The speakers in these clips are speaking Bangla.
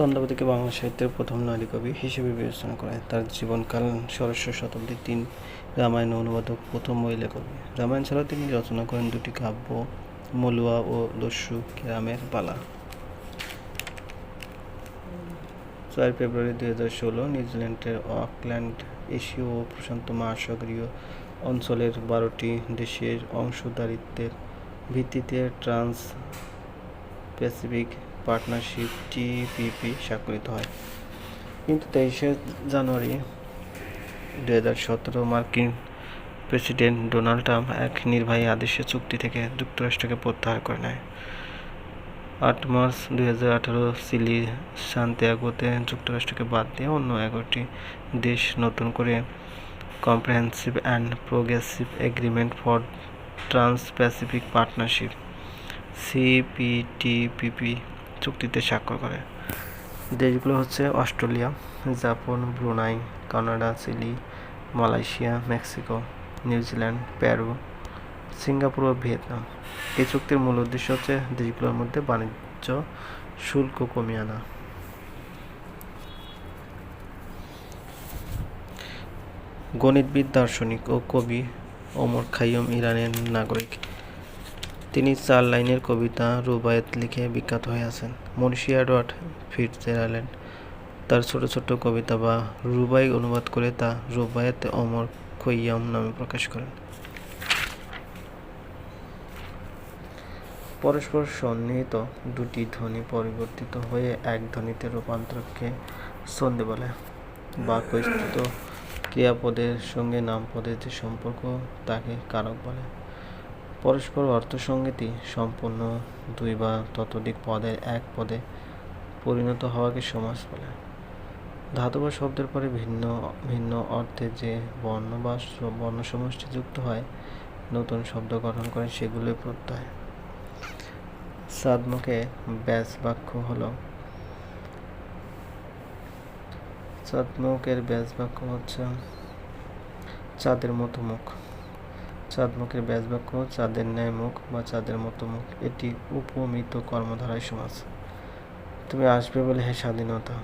চন্দ্রাবতীকে বাংলা সাহিত্যের প্রথম নারী কবি হিসেবে বিবেচনা করা হয় তার জীবনকাল ষোড়শ শতাব্দীর তিন রামায়ণ অনুবাদক প্রথম মহিলা কবি। রামায়ণ ছাড়াও তিনি রচনা করেন দুটি কাব্য, মলুয়া ও দস্যু গ্রামের পালা। ছয় ফেব্রুয়ারি দুই হাজার ষোলো নিউজিল্যান্ডের অকল্যান্ড এশীয় ও প্রশান্ত মহাসাগরীয় অঞ্চলের বারোটি দেশের অংশদারিত্বের ভিত্তিতে ট্রান্স প্যাসিফিক পার্টনারশিপ টিপিপি স্বাক্ষরিত হয়। কিন্তু তেইশে জানুয়ারি দু হাজার সতেরো মার্কিন প্রেসিডেন্ট ডোনাল্ড ট্রাম্প এক নির্বাহী আদেশে চুক্তি থেকে যুক্তরাষ্ট্রকে প্রত্যাহার করে নেয়। আট মার্চ দুই হাজার আঠারো চিলি সান্তিয়াগোতে যুক্তরাষ্ট্রকে বাদ দিয়ে অন্য এগারোটি দেশ নতুন করে comprehensive and progressive agreement for trans Pacific partnership, CPTPP চুক্তিতে স্বাক্ষর করে। দেশগুলো হচ্ছে Australia, Japan, Brunei, Canada, Chile, Malaysia, Mexico New Zealand Peru, Singapore ও ভিয়েতনাম। এই চুক্তির মূল উদ্দেশ্য হচ্ছে দেশগুলোর মধ্যে বাণিজ্য শুল্ক কমিয়ে আনা। গণিতবিদ, দার্শনিক ও কবি ওমর খাইয়ম ইরানের নাগরিক। তিনি চার লাইনের কবিতা রুবায়েত লিখে বিখ্যাত হয়ে আছেন। মনীষী এডওয়ার্ড ফিটজেরাল্যান্ড তার ছোট ছোট কবিতা বা রুবাই অনুবাদ করে তা রুবায়েত অমর খৈয়াম নামে প্রকাশ করেন। পরস্পর সন্নিহিত দুটি ধ্বনি পরিবর্তিত হয়ে এক ধ্বনিতে রূপান্তরকে সন্ধি বলে। বাক্যস্থিত ক্রিয়াপদের সঙ্গে নামপদের যে সম্পর্ক, তাকে কারক বলে। পরস্পর অর্থসঙ্গতি সম্পন্ন দুই বা ততোধিক পদের এক পদে পরিণত হওয়াকে সমাস বলে। ধাতু বা শব্দের পরে ভিন্ন ভিন্ন অর্থে যে বর্ণ বা বর্ণ সমষ্টি যুক্ত হয়, নতুন শব্দ গঠন করে সেগুলোই প্রত্যয়। সাদমুখে ব্যাস বাক্য হলো চাঁদমুখের ব্যাস বাক্য হচ্ছে, চাঁদের মতো মুখ। চাঁদমুখের ব্যাস বাক্য চাঁদের ন্যায় মুখ বা চাঁদের মতো মুখ, এটি উপমিত কর্মধারায় সমাজ। তুমি আসবে বলে হে স্বাধীনতা,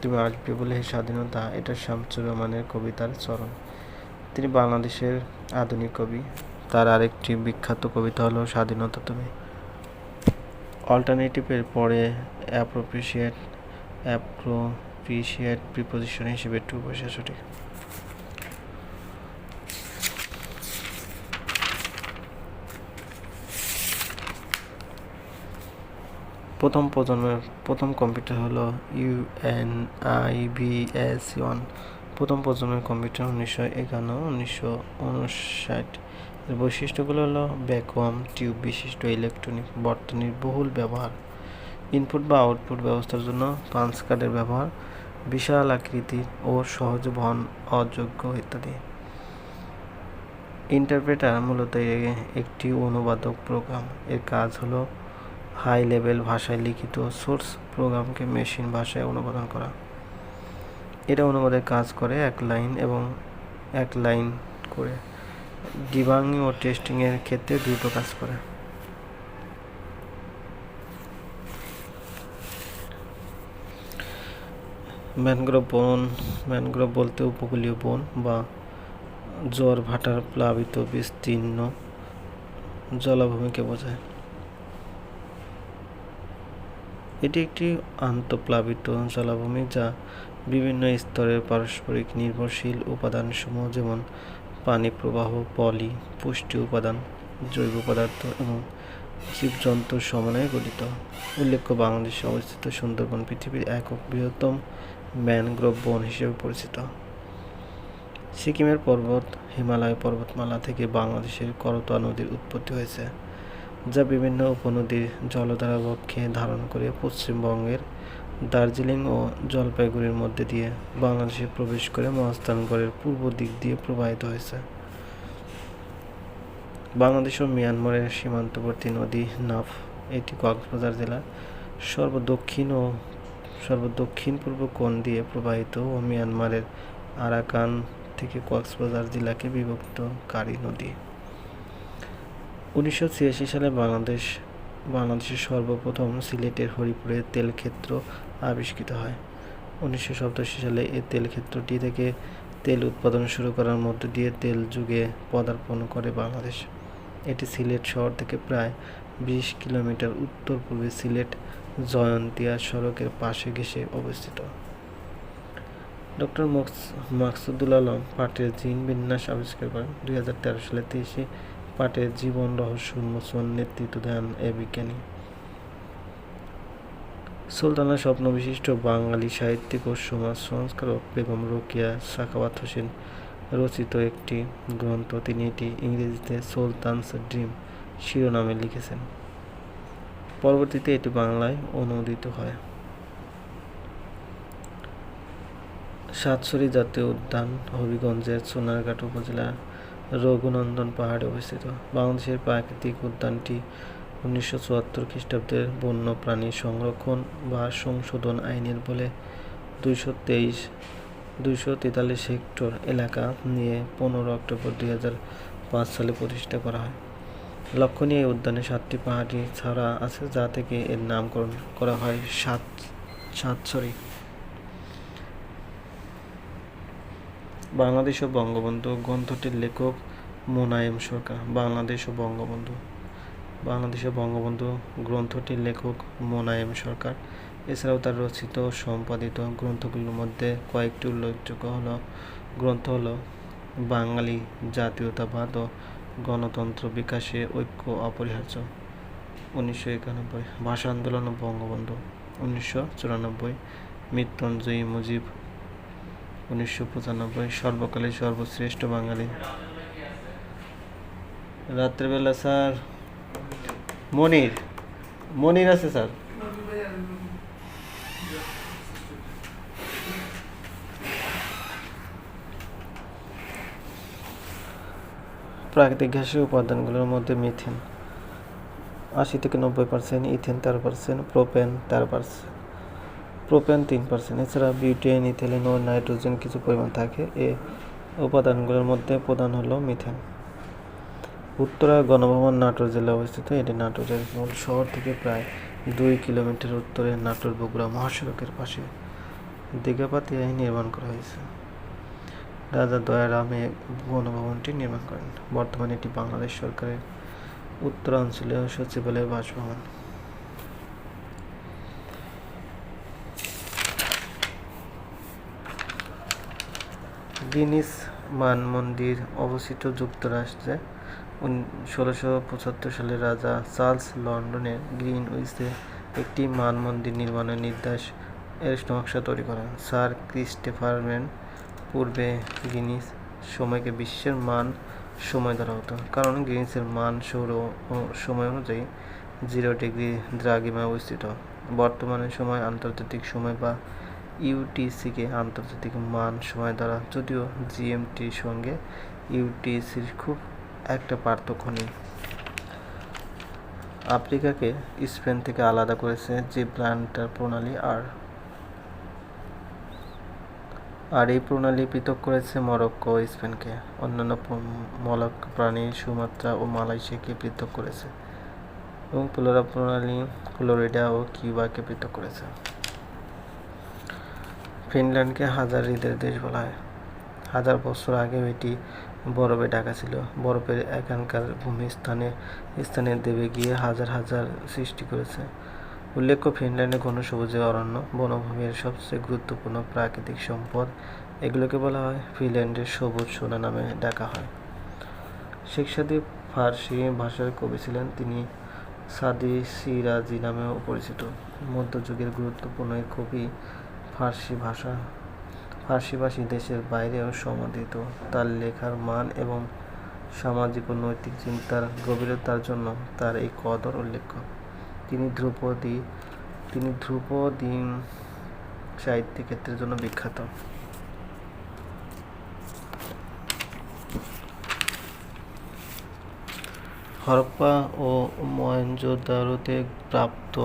তুমি আসবে বলে হে স্বাধীনতা, এটা শামসুর রহমানের কবিতার চরণ। তিনি বাংলাদেশের আধুনিক কবি, তার আরেকটি বিখ্যাত কবিতা হলো স্বাধীনতা তুমি। অল্টারনেটিভের পরে অ্যাপ্রোপ্রিসিয়েট অ্যাপ্রোপ্রিসিয়েট প্রিপোজিশন হিসেবে টু বসে সঠিক প্রথম প্রজন্মের প্রথম কম্পিউটার হলো ইউএনআইবিএস ওয়ান প্রথম প্রজন্মের কম্পিউটার উনিশশো একান্ন, উনিশশো উনষাট। এর বৈশিষ্ট্যগুলো হলো ভ্যাকুয়াম টিউব বিশিষ্ট ইলেকট্রনিক বর্তনীর বহুল ব্যবহার। ইনপুট বা আউটপুট ব্যবস্থার জন্য পাঞ্চ কার্ডের ব্যবহার, বিশাল আকৃতির ও সহজ বহন, অযোগ্য ইত্যাদি। ইন্টারপ্রেটার মূলত একটি অনুবাদক প্রোগ্রাম এর কাজ হলো হাই লেভেল ভাষায় লিখিত সোর্স প্রোগ্রামকে মেশিন ভাষায় অনুবাদন করা। এটা অনুবাদের কাজ করে এক লাইন এবং এক লাইন করে ডিবাঙ্গিং ও টেস্টিংয়ের ক্ষেত্রে দ্রুত কাজ করে। ম্যানগ্রোভ বন, ম্যানগ্রোভ বলতে উপকূলীয় বন বা জোয়ার ভাটার প্লাবিত বিস্তীর্ণ জলাভূমিকে বোঝায়। এটি একটি আন্তঃপ্লাবিত জলাভূমি যা বিভিন্ন স্তরের পারস্পরিক নির্ভরশীল উপাদানসমূহ যেমন পানি প্রবাহ, পলি, পুষ্টি উপাদান, জৈব পদার্থ এবং জীবজন্তুর সমন্বয়ে গঠিত। উল্লেখ্য, বাংলাদেশে অবস্থিত সুন্দরবন পৃথিবীর একক বৃহত্তম ম্যানগ্রোভ বন হিসেবে পরিচিত। সিকিমের পর্বত, হিমালয় পর্বতমালা থেকে বাংলাদেশের করতোয়া নদীর উৎপত্তি হয়েছে। যা বিভিন্ন উপনদীর জলধারা বক্ষে ধারণ করে পশ্চিমবঙ্গের দার্জিলিং ও জলপাইগুড়ির মধ্যে দিয়ে বাংলাদেশে প্রবেশ করে মহাস্থানগড়ের পূর্ব দিক দিয়ে প্রবাহিত হয়েছে। বাংলাদেশ ও মিয়ানমারের সীমান্তবর্তী নদী নাফ, এটি কক্সবাজার জেলার সর্বদক্ষিণ ও সর্বদক্ষিণ পূর্ব কোণ দিয়ে প্রবাহিত ও মিয়ানমারের আরাকান থেকে কক্সবাজার জেলাকে বিভক্তকারী নদী। উনিশশো ছিয়াশি সালে বাংলাদেশ, বাংলাদেশের সর্বপ্রথম সিলেটের হরিপুরে তেলক্ষেত্র আবিষ্কৃত হয়। উনিশশো সালে এ তেলক্ষেত্রটি থেকে তেল উৎপাদন শুরু করার মধ্য দিয়ে তেল যুগে পদার্পণ করে বাংলাদেশ। এটি সিলেট শহর থেকে প্রায় বিশ কিলোমিটার উত্তর পূর্বে সিলেট জয়ন্তিয়া সড়কের পাশে ঘেঁষে অবস্থিত। ডক্টর মাকসুদুল আলম পাটের জিন বিন্যাস আবিষ্কার করেন দুই হাজার তেরো সালে তেইশে পাটের জীবন রহস্য উন্মোচন নেতৃত্ব দেন এ বিজ্ঞানী। সুলতানা স্বপ্ন বিশিষ্ট বাঙালি সাহিত্যিক ও সমাজ সংস্কারক বেগম রোকিয়া সাখাওয়াত হোসেন রচিত একটি গ্রন্থ। তিনি এটি ইংরেজিতে সুলতানস ড্রিম শিরোনামে লিখেছেন। পরবর্তীতে এটি বাংলায় অনুদিত হয়। সাতছড়ি জাতীয় উদ্যান, হবিগঞ্জের সোনারঘাট উপজেলার রঘুনন্দন পাহাড়ে অবস্থিত। বাংলাদেশের প্রাকৃতিক উদ্যানটি উনিশশো চুয়াত্তর খ্রিস্টাব্দের বন্যপ্রাণী সংরক্ষণ বা সংশোধন আইনের বলে দুইশো তেইশ, দুইশো তেতাল্লিশ হেক্টর এলাকা নিয়ে পনেরো অক্টোবর দুই হাজার পাঁচ সালে প্রতিষ্ঠা করা হয়। লক্ষণীয় এই উদ্যানে সাতটি পাহাড়ি ছাড়া আছে, যা থেকে এর নামকরণ করা হয় সাত সাতছড়ি বাংলাদেশ ও বঙ্গবন্ধু গ্রন্থটির লেখক মোনায়েম সরকার, বাংলাদেশ ও বঙ্গবন্ধু। বাংলাদেশ ও বঙ্গবন্ধু গ্রন্থটির লেখক মোনায়েম সরকার। এছাড়াও তার রচিত সম্পাদিত গ্রন্থগুলোর মধ্যে কয়েকটি উল্লেখযোগ্য হল, গ্রন্থ হলো বাঙালি জাতীয়তাবাদ ও গণতন্ত্র বিকাশে ঐক্য অপরিহার্য। উনিশশো একানব্বই, ভাষা আন্দোলন ও বঙ্গবন্ধু। উনিশশো চুরানব্বই, মৃত্যুঞ্জয়ী মুজিব উনিশশো পঁচানব্বই সর্বকালের সর্বশ্রেষ্ঠ বাঙালি। রাত্রেবেলা স্যার, মনির মনির আছে স্যার? প্রাকৃতিক গ্যাসের উপাদানগুলোর মধ্যে মিথেন। আশি থেকে নব্বই পার্সেন্ট ইথেন, তেরো পার্সেন্ট প্রোপেন, তেরো পার্সেন্ট প্রোপেন তিন পার্সেন্ট এছাড়া বিউটেন ইথিলিন ও নাইট্রোজেন কিছু পরিমাণ থাকে। এ উপাদানগুলোর মধ্যে প্রধান হলো মিথেন উত্তরা গণভবন নাটোর জেলায় অবস্থিত। এটি নাটোরের মূল শহর থেকে প্রায় দুই কিলোমিটার উত্তরে নাটোর বগুড়া মহাসড়কের পাশে। দীঘাপাতিয়ায় নির্মাণ করা হয়েছে। রাজা দয়ারাম গণভবনটি নির্মাণ করেন। বর্তমানে এটি বাংলাদেশ সরকারের উত্তরাঞ্চলীয় সচিবালয়ের বাসভবন। গিনিস মান মন্দির অবস্থিত যুক্তরাষ্ট্রে ষোলোশো পঁচাত্তর সালে রাজা চার্লস লন্ডনের গ্রিন উইসে একটি মান মন্দির নির্মাণের নির্দেশ এর নকশা তৈরি করেন। স্যার ক্রিস্টেফারম্যান পূর্বে গিনিস সময়কে বিশ্বের মান সময় ধরা হতো, কারণ গ্রিনিসের মান সৌর ও সময় অনুযায়ী জিরো ডিগ্রি দ্রাঘিমায় অবস্থিত। বর্তমানে সময় আন্তর্জাতিক সময় বা ইউটিসিকে আন্তর্জাতিক মান সময় দ্বারা যদিও জিএমটির সঙ্গে ইউটিসির খুব একটা পার্থক্য নেই। আফ্রিকাকে স্পেন থেকে আলাদা করেছে জিব্রাল্টার প্রণালী আর আর এই প্রণালী পৃথক করেছে মরক্কো ও স্পেনকে। অন্যান্য মলক প্রাণী সুমাত্রা ও মালয়েশিয়াকে পৃথক করেছে এবং ফ্লোরা প্রণালী ফ্লোরিডা ও কিউবাকে পৃথক করেছে। ফিনল্যান্ডকে হাজার হৃদের দেশ বলা হয়। হাজার বছর আগে এটি বরফে ঢাকা ছিল। বরফের এখানকার ভূমি স্থানে স্থানে দেবে গিয়ে হাজার হাজার সৃষ্টি করেছে। উল্লেখ্য, ফিনল্যান্ডে ঘন সবুজে অরণ্য বনভূমির সবচেয়ে গুরুত্বপূর্ণ প্রাকৃতিক সম্পদ। এগুলোকে বলা হয় ফিনল্যান্ডের সবুজ সোনা নামে ডাকা হয়। শেখ সাদি ফার্সি ভাষার কবি ছিলেন। তিনি সাদি সিরাজি নামেও পরিচিত। মধ্যযুগের গুরুত্বপূর্ণ কবি ফার্সি ভাষা ফার্সিভাষী দেশের বাইরেও সমাদিত তার লেখার মান এবং সামাজিক ও নৈতিক চিন্তার গভীরতার জন্য তার এই কদর উল্লেখ্য। তিনি ধ্রুপদী তিনি ধ্রুপদী সাহিত্য ক্ষেত্রের জন্য বিখ্যাত। হরপ্পা ও মহেঞ্জোদারোতে প্রাপ্ত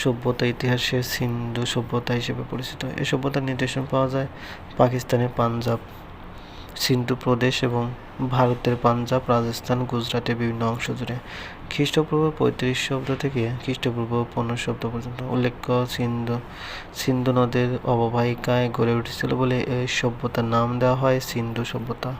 সভ্যতা ইতিহাসে সিন্ধু সভ্যতা হিসেবে পরিচিত। এই সভ্যতার নিদর্শন পাওয়া যায় পাকিস্তানের পাঞ্জাব, সিন্ধু প্রদেশ এবং ভারতের পাঞ্জাব, রাজস্থান, গুজরাটের বিভিন্ন অংশ জুড়ে। খ্রিস্টপূর্ব পঁয়ত্রিশ শব্দ থেকে খ্রিস্টপূর্ব পনেরো শব্দ পর্যন্ত উল্লেখ্য সিন্ধু। সিন্ধু নদের অববাহিকায় গড়ে উঠেছিল বলে এই সভ্যতার নাম দেওয়া হয় সিন্ধু সভ্যতা।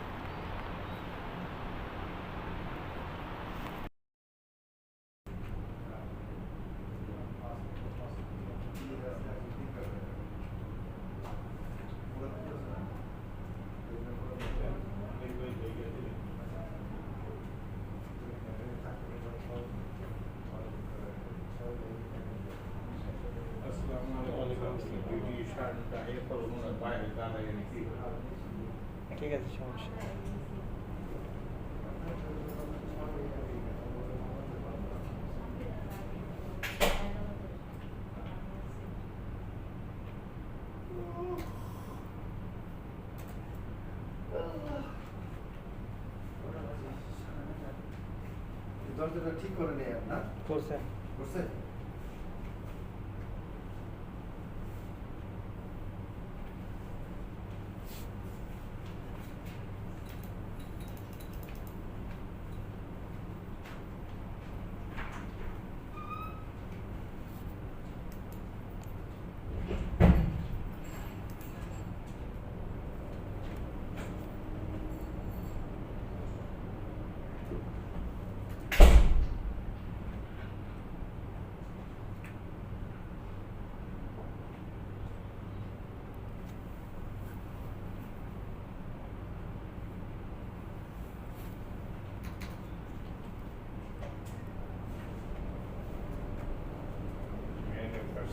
ঠিক আছে সমস্যা দরজাটা ঠিক করে নেই আপনার করছে করছে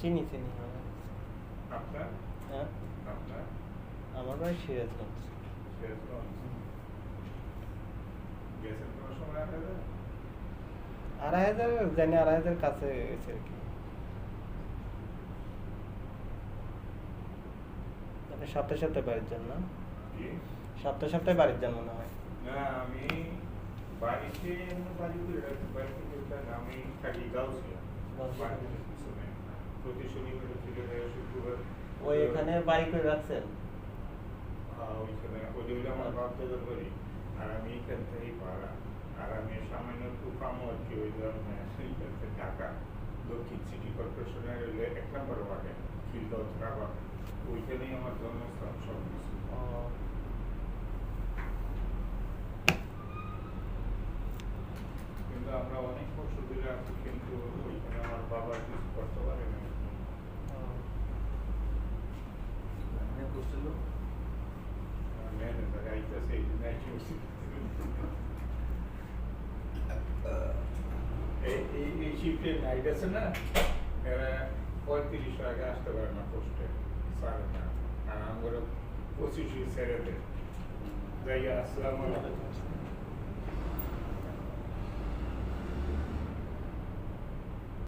চিনি চিনি আপনার? হ্যাঁ? আপনার? আমার বাড়ি সিরাজগঞ্জ। শেষগঞ্জ গেছেন কোনো সময় আড়াই হাজার? আড়াই হাজার জানি আড়াই হাজার কাছে গেছে আর কি। আপনি সপ্তাহে সপ্তাহে বাড়ির যান না? সপ্তাহে সপ্তাহে বাড়ির যান মনে হয়। না আমি ওই এখানে বাড়ি করে রাখছেন ওইখানে ওই যে আমার বাপ দাদার বাড়ি আর আমি এখান থেকেই পাড়া আর আমি সামান্য একটু কামও আর কি ওই এইখান থেকে ঢাকা দক্ষিণ সিটি কর্পোরেশনের এক নম্বর ওয়ার্ডে খিলগাঁও ধারাবাগ ওইখানেই আমার জন্মস্থান সব কিছু ও, কিন্তু আমরা অনেক বছর ধরে আছি কিন্তু ওইখানে আমার বাবা কিছু করতে পারে না ও, আপনি করছিল ম্যানেজার আইতেছে এই জন্য আইসি এই এই এই শিফটে নাইট আছে না এরা পঁয়ত্রিশ আগে আসতে পারে না পোস্টে সাড়ে না আর আমরা পঁচিশে ছেড়ে দেয় যাই আসসালামু আলাইকুম